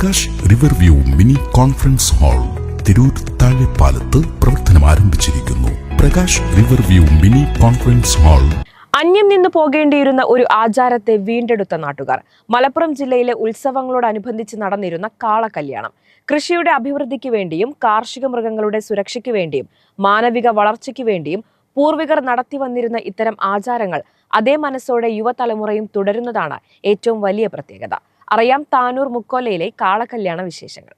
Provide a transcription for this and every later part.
Prakash river view mini conference hall Tirur താഴെപ്പാലത്ത് പ്രവർത്തനം ആരംഭിച്ചിരിക്കുന്നു. Prakash river view mini conference hall. അന്യം നിന്ന് പോകേണ്ടിയിരുന്ന ഒരു ആചാരത്തെ വീണ്ടെടുത്ത നാട്ടുകാർ മലപ്പുറം ജില്ലയിലെ ഉത്സവങ്ങളോടനുബന്ധിച്ച് നടന്നിരുന്ന കാളകല്യാണം കൃഷിയുടെ അഭിവൃദ്ധിക്ക് വേണ്ടിയും കാർഷിക മൃഗങ്ങളുടെ സുരക്ഷയ്ക്ക് വേണ്ടിയും മാനവിക വളർച്ചയ്ക്ക് വേണ്ടിയും പൂർവികർ നടത്തി വന്നിരുന്ന ഇത്തരം ആചാരങ്ങൾ അതേ മനസ്സോടെ യുവതലമുറയും തുടരുന്നതാണ് ഏറ്റവും വലിയ പ്രത്യേകത. അറിയാം താനൂർ മുക്കോലയിലെ കാളകല്യാണ വിശേഷങ്ങൾ.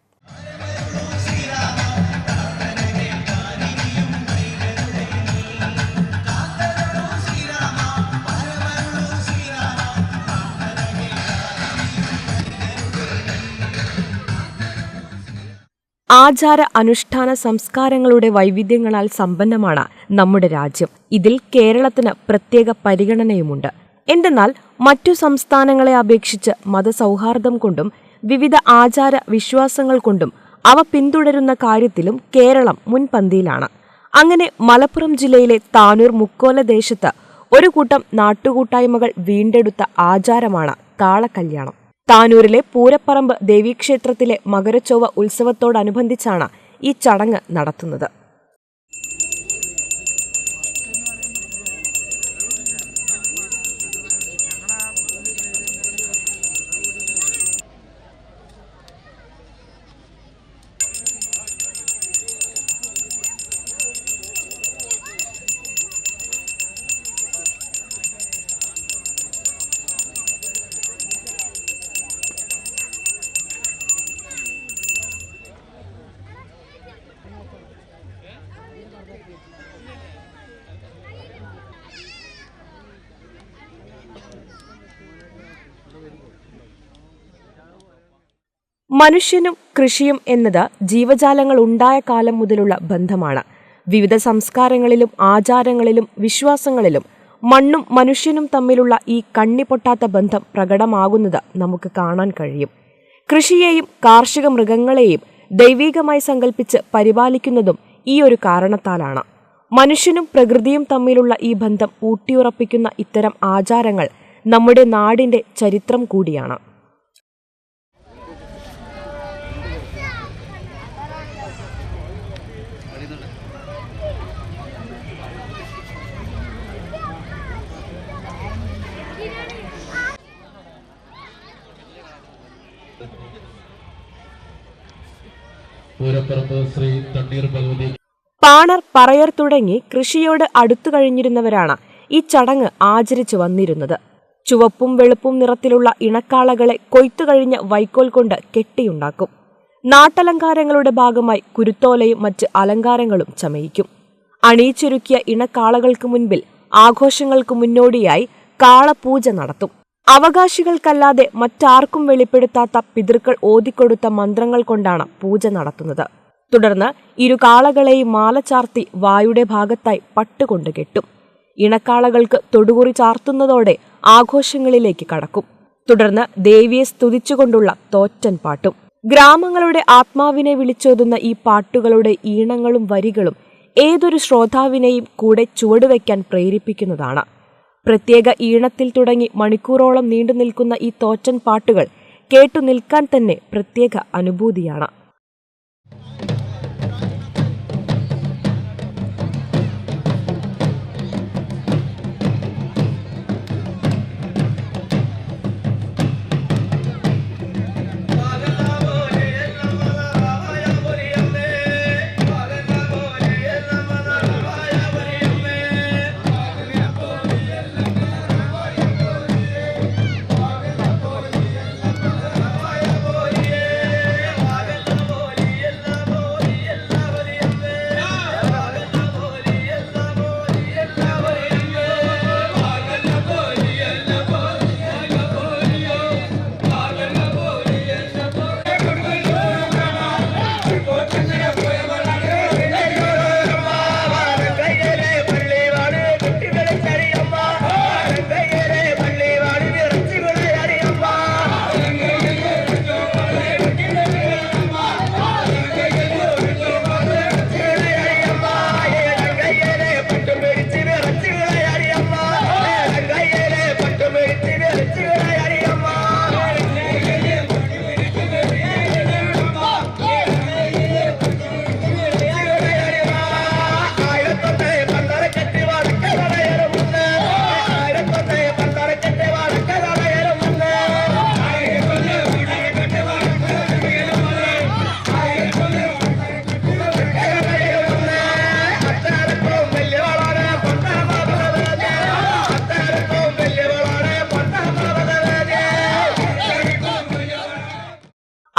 ആചാര അനുഷ്ഠാന സംസ്കാരങ്ങളുടെ വൈവിധ്യങ്ങളാൽ സമ്പന്നമാണ് നമ്മുടെ രാജ്യം. ഇതിൽ കേരളത്തിന് പ്രത്യേക പരിഗണനയുമുണ്ട്. എന്തെന്നാൽ മറ്റു സംസ്ഥാനങ്ങളെ അപേക്ഷിച്ച് മതസൗഹാർദ്ദം കൊണ്ടും വിവിധ ആചാര വിശ്വാസങ്ങൾ കൊണ്ടും അവ പിന്തുടരുന്ന കാര്യത്തിലും കേരളം മുൻപന്തിയിലാണ്. അങ്ങനെ മലപ്പുറം ജില്ലയിലെ താനൂർ മുക്കോല ദേശത്ത് ഒരു കൂട്ടം നാട്ടുകൂട്ടായ്മകൾ വീണ്ടെടുത്ത ആചാരമാണ് താളക്കല്യാണം താനൂരിലെ പൂരപ്പറമ്പ് ദേവീക്ഷേത്രത്തിലെ മകരച്ചൊവ്വ ഉത്സവത്തോടനുബന്ധിച്ചാണ് ഈ ചടങ്ങ് നടത്തുന്നത്. മനുഷ്യനും കൃഷിയും എന്നത് ജീവജാലങ്ങൾ ഉണ്ടായ കാലം മുതലുള്ള ബന്ധമാണ്. വിവിധ സംസ്കാരങ്ങളിലും ആചാരങ്ങളിലും വിശ്വാസങ്ങളിലും മണ്ണും മനുഷ്യനും തമ്മിലുള്ള ഈ കണ്ണിപൊട്ടാത്ത ബന്ധം പ്രകടമാകുന്നത് നമുക്ക് കാണാൻ കഴിയും. കൃഷിയെയും കാർഷിക മൃഗങ്ങളെയും ദൈവീകമായി സങ്കല്പിച്ച് പരിപാലിക്കുന്നതും ഈ ഒരു കാരണത്താലാണ്. മനുഷ്യനും പ്രകൃതിയും തമ്മിലുള്ള ഈ ബന്ധം ഊട്ടിയുറപ്പിക്കുന്ന ഇത്തരം ആചാരങ്ങൾ നമ്മുടെ നാടിന്റെ ചരിത്രം കൂടിയാണ്. ശ്രീ പാണർ പറയർ തുടങ്ങി കൃഷിയോട് അടുത്തു കഴിഞ്ഞിരുന്നവരാണ് ഈ ചടങ്ങ് ആചരിച്ചു വന്നിരുന്നത്. ചുവപ്പും വെളുപ്പും നിറത്തിലുള്ള ഇണക്കാളകളെ കൊയ്ത്തു കഴിഞ്ഞ വൈക്കോൽ കൊണ്ട് കെട്ടിയുണ്ടാക്കും. നാട്ടലങ്കാരങ്ങളുടെ ഭാഗമായി കുരുത്തോലയും മറ്റ് അലങ്കാരങ്ങളും ചമയിക്കും. അണിയിച്ചൊരുക്കിയ ഇണക്കാളകൾക്ക് മുൻപിൽ ആഘോഷങ്ങൾക്ക് മുന്നോടിയായി കാളപൂജ നടത്തും. അവകാശികൾക്കല്ലാതെ മറ്റാർക്കും വെളിപ്പെടുത്താത്ത പിതൃക്കൾ ഓതിക്കൊടുത്ത മന്ത്രങ്ങൾ കൊണ്ടാണ് പൂജ നടത്തുന്നത്. തുടർന്ന് ഇരു കാളകളെയും മാല ചാർത്തി വായുടെ ഭാഗത്തായി പട്ടുകൊണ്ട് കെട്ടും. ഇണക്കാളകൾക്ക് തൊടുകുറി ചാർത്തുന്നതോടെ ആഘോഷങ്ങളിലേക്ക് കടക്കും. തുടർന്ന് ദേവിയെ സ്തുതിച്ചുകൊണ്ടുള്ള തോറ്റൻ പാട്ടും. ഗ്രാമങ്ങളുടെ ആത്മാവിനെ വിളിച്ചോതുന്ന ഈ പാട്ടുകളുടെ ഈണങ്ങളും വരികളും ഏതൊരു ശ്രോതാവിനെയും കൂടെ ചുവടുവെക്കാൻ പ്രേരിപ്പിക്കുന്നതാണ്. പ്രത്യേക ഈണത്തിൽ തുടങ്ങി മണിക്കൂറോളം നീണ്ടു നിൽക്കുന്ന ഈ തോറ്റൻ പാട്ടുകൾ കേട്ടു നിൽക്കാൻ തന്നെ പ്രത്യേക അനുഭൂതിയാണ്.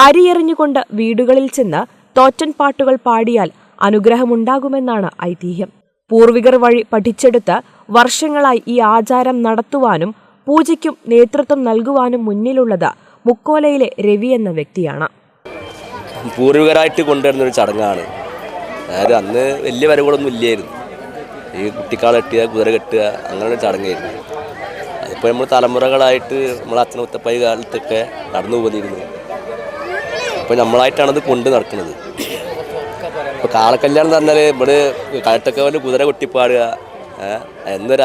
അരിയെറിഞ്ഞുകൊണ്ട് വീടുകളിൽ ചെന്ന് തോറ്റൻ പാട്ടുകൾ പാടിയാൽ അനുഗ്രഹമുണ്ടാകുമെന്നാണ് ഐതിഹ്യം. പൂർവികർ വഴി പഠിച്ചെടുത്ത് വർഷങ്ങളായി ഈ ആചാരം നടത്തുവാനും പൂജയ്ക്കും നേതൃത്വം നൽകുവാനും മുന്നിലുള്ളത് മുക്കോലയിലെ രവി എന്ന വ്യക്തിയാണ്. പൂർവികരായിട്ട് കൊണ്ടുവരുന്ന ഒരു ചടങ്ങാണ്. അതായത് അന്ന് വലിയ വരവുകളൊന്നും ഇല്ലായിരുന്നു. ഈ കുട്ടിക്കാളെ കെട്ടുക കുതിര കെട്ടുക അങ്ങനെ ചടങ്ങായിരുന്നു. അതിപ്പോൾ നമ്മൾ തലമുറകളായിട്ട് നമ്മൾ അച്ഛനൊത്തപ്പായി കാലത്തൊക്കെ നടന്നു പോന്നിരുന്നു അപ്പോൾ നമ്മളായിട്ടാണത് കൊണ്ട് നടക്കുന്നത്. ഇപ്പോൾ കാളക്കല്യാണം എന്ന് പറഞ്ഞാൽ ഇവിടെ കാട്ടക്കവന്റെ കുതിര കൊട്ടിപ്പാടുക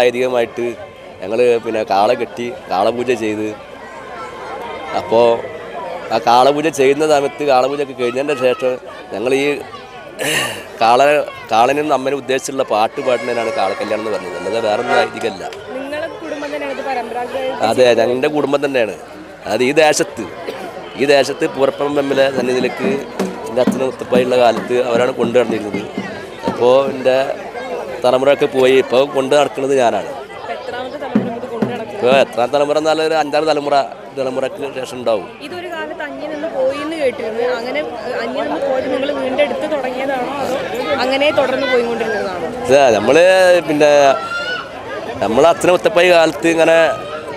ഐതിഹ്യമായിട്ട് ഞങ്ങൾ പിന്നെ കാള കെട്ടി കാളപൂജ ചെയ്ത്. അപ്പോൾ ആ കാളപൂജ ചെയ്യുന്ന സമയത്ത് കാളപൂജ ഒക്കെ കഴിഞ്ഞതിന്റെ ശേഷം ഞങ്ങൾ ഈ കാള കാളനും അമ്മനെ ഉദ്ദേശിച്ചുള്ള പാട്ട് പാടുന്നതിനാണ് കാളക്കല്യാണം എന്ന് പറഞ്ഞത്. അല്ലാതെ വേറെ ഒന്നും ഐതികല്ല അതെ ഞങ്ങളുടെ കുടുംബം തന്നെയാണ്. അത് ഈ ദേശത്ത് ഈ ദേശത്ത് പൂരപ്പുറം വെമ്മിലെ സന്നിധിയിലേക്ക് എന്റെ അച്ഛനും മുത്തപ്പായുള്ള കാലത്ത് അവരാണ് കൊണ്ടു നടന്നിരുന്നത്. അപ്പോൾ എന്റെ തലമുറയൊക്കെ പോയി. ഇപ്പോൾ കൊണ്ട് നടക്കുന്നത് ഞാനാണ്. ഇപ്പോൾ എത്രാം തലമുറ എന്നാൽ ഒരു അഞ്ചാറ് തലമുറ തലമുറയ്ക്ക് ശേഷം ഉണ്ടാവും. ഇതൊരു കാലത്ത് അന്യം നിന്ന് പോയി എന്ന് കേട്ടിരുന്നു. അങ്ങനെ അഹ്, അന്യം നിന്ന് പോയത് നിങ്ങൾ വീണ്ടും എടുത്ത് തുടങ്ങിയതാണോ? അതോ അങ്ങനെ തുടർന്ന് പോയിക്കൊണ്ടിരുന്നതാണോ? നമ്മൾ പിന്നെ നമ്മളെ അച്ഛനും മുത്തപ്പായി കാലത്ത് ഇങ്ങനെ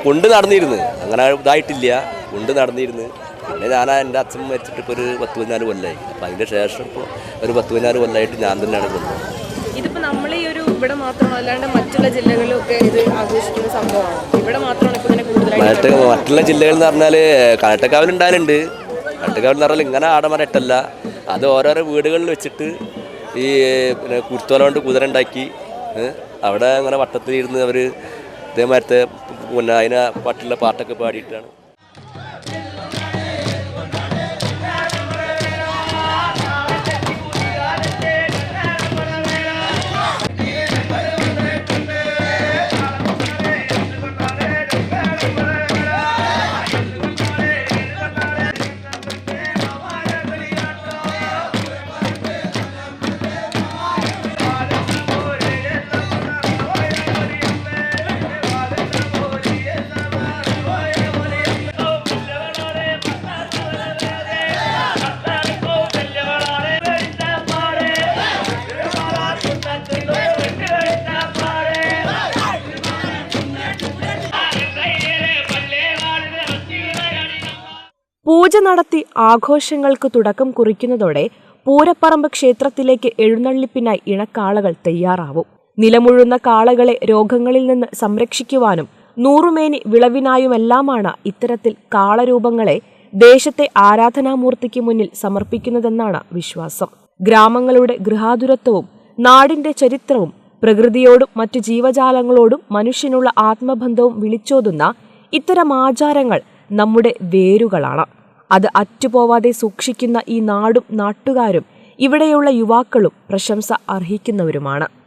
കൊണ്ട് നടന്നിരുന്നു. അങ്ങനെ ഇതായിട്ടില്ല. കൊണ്ട് നടന്നിരുന്നു. പിന്നെ ഞാൻ എന്റെ അച്ഛൻ മരിച്ചിട്ട് ഇപ്പോൾ ഒരു പത്ത് പതിനാല് കൊല്ലമായി അപ്പം അതിന്റെ ശേഷം ഇപ്പോൾ ഒരു പത്ത് പതിനാല് കൊല്ലമായിട്ട് ഞാൻ തന്നെയാണ് കൊണ്ടുപോകുന്നത് ഇതിപ്പോ നമ്മൾ ഈ ഒരു ഇവിടെ മാത്രമാണോ? അല്ലാണ്ട് മറ്റുള്ള ജില്ലകളിലൊക്കെ ഇത് ആഘോഷിക്കുന്ന സംഭവമാണ്? ഇവിടെ മാത്രമാണ് ഇപ്പൊ ഇതിനെ കൂടുതലായിട്ട് മറ്റ് മറ്റുള്ള ജില്ലകൾ എന്ന് പറഞ്ഞാൽ കാട്ടക്കാവിൽ ഉണ്ടായാലുണ്ട് കാട്ടക്കാവിൽ എന്ന് പറഞ്ഞാൽ ഇങ്ങനെ ആടമരട്ടല്ല അത് ഓരോരോ വീടുകളിൽ വെച്ചിട്ട് ഈ പിന്നെ കുരുത്തോല കൊണ്ട് കുതിര ഉണ്ടാക്കി അവിടെ അങ്ങനെ വട്ടത്തിൽ ഇരുന്ന് അവർ ഇതേമാരത്തെ പിന്നെ അതിനെ പാട്ടുള്ള പാട്ടൊക്കെ പാടിയിട്ടാണ് പൂജ നടത്തി ആഘോഷങ്ങൾക്ക് തുടക്കം കുറിക്കുന്നതോടെ പൂരപ്പറമ്പ് ക്ഷേത്രത്തിലേക്ക് എഴുന്നള്ളിപ്പിനായി ഇണക്കാളകൾ തയ്യാറാവും. നിലമുഴുന്ന കാളകളെ രോഗങ്ങളിൽ നിന്ന് സംരക്ഷിക്കുവാനും നൂറുമേനി വിളവിനായുമെല്ലാമാണ് ഇത്തരത്തിൽ കാളരൂപങ്ങളെ ദേശത്തെ ആരാധനാമൂർത്തിക്ക് മുന്നിൽ സമർപ്പിക്കുന്നതെന്നാണ് വിശ്വാസം. ഗ്രാമങ്ങളുടെ ഗൃഹാതുരത്വവും നാടിന്റെ ചരിത്രവും പ്രകൃതിയോടും മറ്റു ജീവജാലങ്ങളോടും മനുഷ്യനുള്ള ആത്മബന്ധവും വിളിച്ചോതുന്ന ഇത്തരം ആചാരങ്ങൾ നമ്മുടെ വേരുകളാണ്. അത് അറ്റുപോവാതെ സൂക്ഷിക്കുന്ന ഈ നാടും നാട്ടുകാരും ഇവിടെയുള്ള യുവാക്കളും പ്രശംസ അർഹിക്കുന്നവരുമാണ്.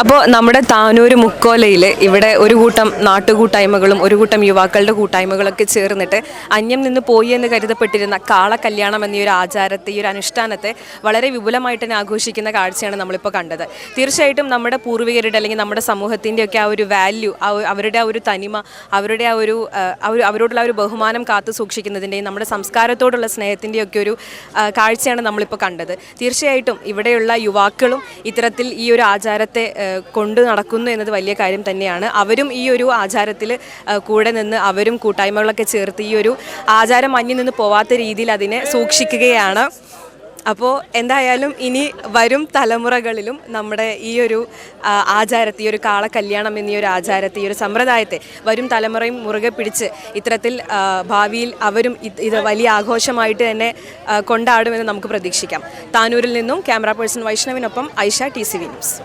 അപ്പോൾ നമ്മുടെ താനൂർ മുക്കോലയിൽ ഇവിടെ ഒരു കൂട്ടം നാട്ടുകൂട്ടായ്മകളും ഒരു കൂട്ടം യുവാക്കളുടെ കൂട്ടായ്മകളൊക്കെ ചേർന്നിട്ട് അന്യം നിന്ന് പോയി എന്ന് കരുതപ്പെട്ടിരുന്ന കാള കല്യാണം എന്നീ ഒരു ആചാരത്തെ ഈ ഒരു അനുഷ്ഠാനത്തെ വളരെ വിപുലമായിട്ട് തന്നെ ആഘോഷിക്കുന്ന കാഴ്ചയാണ് നമ്മളിപ്പോൾ കണ്ടത്. തീർച്ചയായിട്ടും നമ്മുടെ പൂർവികരുടെ അല്ലെങ്കിൽ നമ്മുടെ സമൂഹത്തിന്റെ ഒക്കെ ആ ഒരു വാല്യൂ അവരുടെ ആ ഒരു തനിമ അവരുടെ ആ ഒരു അവരോടുള്ള ഒരു ബഹുമാനം കാത്തു സൂക്ഷിക്കുന്നതിന്റെയും നമ്മുടെ സംസ്കാരത്തോടുള്ള സ്നേഹത്തിന്റെയൊക്കെ ഒരു കാഴ്ചയാണ് നമ്മളിപ്പോൾ കണ്ടത്. തീർച്ചയായിട്ടും ഇവിടെയുള്ള യുവാക്കളും ഇത്തരത്തിൽ ഈ ഒരു ആചാരത്തെ ആ, കൊണ്ടു നടക്കുന്നു എന്നത് വലിയ കാര്യം തന്നെയാണ്. അവരും ഈ ഒരു ആചാരത്തിൽ കൂടെ നിന്ന് അവരും കൂട്ടായ്മകളൊക്കെ ചേർത്ത് ഈ ഒരു ആചാരം അന്യം നിന്ന് പോവാത്ത രീതിയിൽ അതിനെ സൂക്ഷിക്കുകയാണ്. അപ്പോൾ എന്തായാലും ഇനി വരും തലമുറകളിലും നമ്മുടെ ഈ ഒരു ആചാരത്തെ ഈ ഒരു കാള കല്യാണം എന്നീ ഒരു ആചാരത്തെ ഈ ഒരു സമ്പ്രദായത്തെ വരും തലമുറയും മുറുകെ പിടിച്ച് ഇത്തരത്തിൽ ഭാവിയിൽ അവരും ഇത് വലിയ ആഘോഷമായിട്ട് തന്നെ കൊണ്ടാടുമെന്ന് നമുക്ക് പ്രതീക്ഷിക്കാം. താനൂരിൽ നിന്നും camera person വൈഷ്ണവിനൊപ്പം Aisha T C V news.